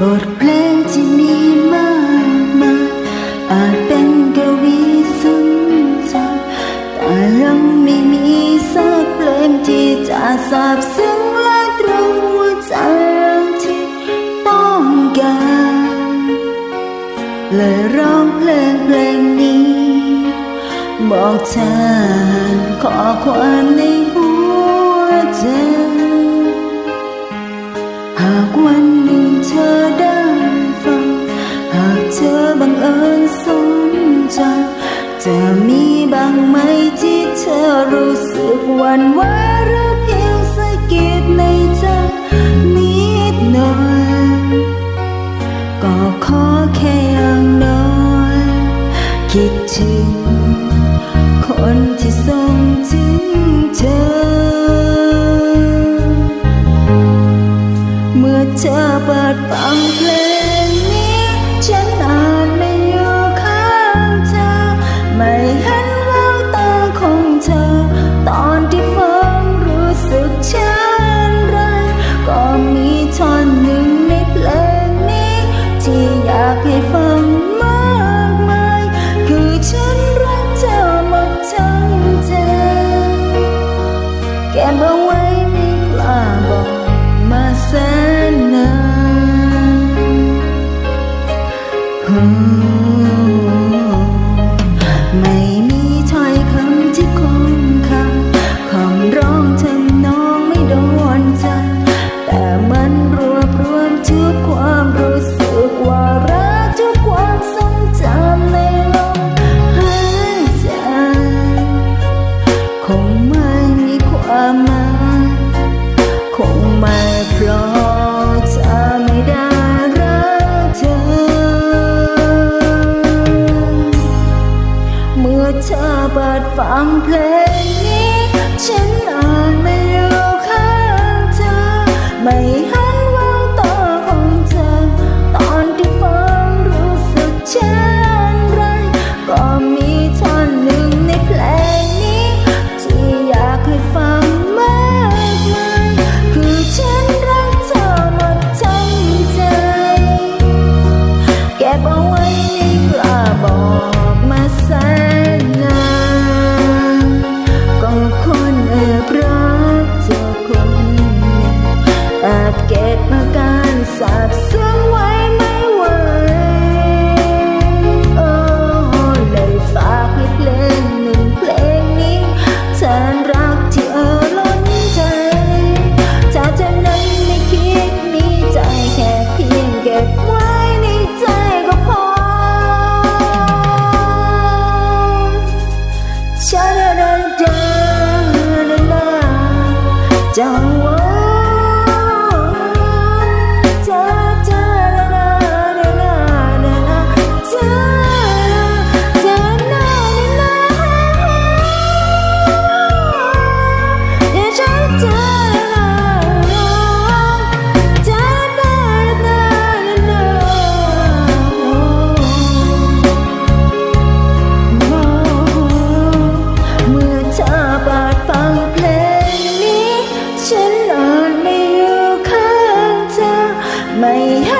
บทเพลงที่มีมากมายอาจเป็นกวีสุนทแต่ยังไม่มีสักเพลงที่จะสาบซึ้งและตรงหัวใจต้องการเลยร้องเพลงเพลงนี้ บอกเธอขอความในหัวใจหากวันางไหมที่เธอรู้สึกวันวาหรือเพียงสะกิดในใจนิดหน่อย ก็ขอแค่อย่างน้อย คิดถึง ที่อยากให้ฟังมากมาย คือฉันรักเธอหมดทั้งใจแก็บเอาไว้ไม่กล้าบอกมาแสนนาน ว่าเธอบาดฟังเพลงนี้ ฉันอ่านไม่รู้ข้างเธอ ไม่หันวางตาของเธอ ตอนที่ฟังรู้สึกเช่นไร ก็มีท่อนหนึ่งในเพลงนี้ ที่อยากให้ฟัง 美好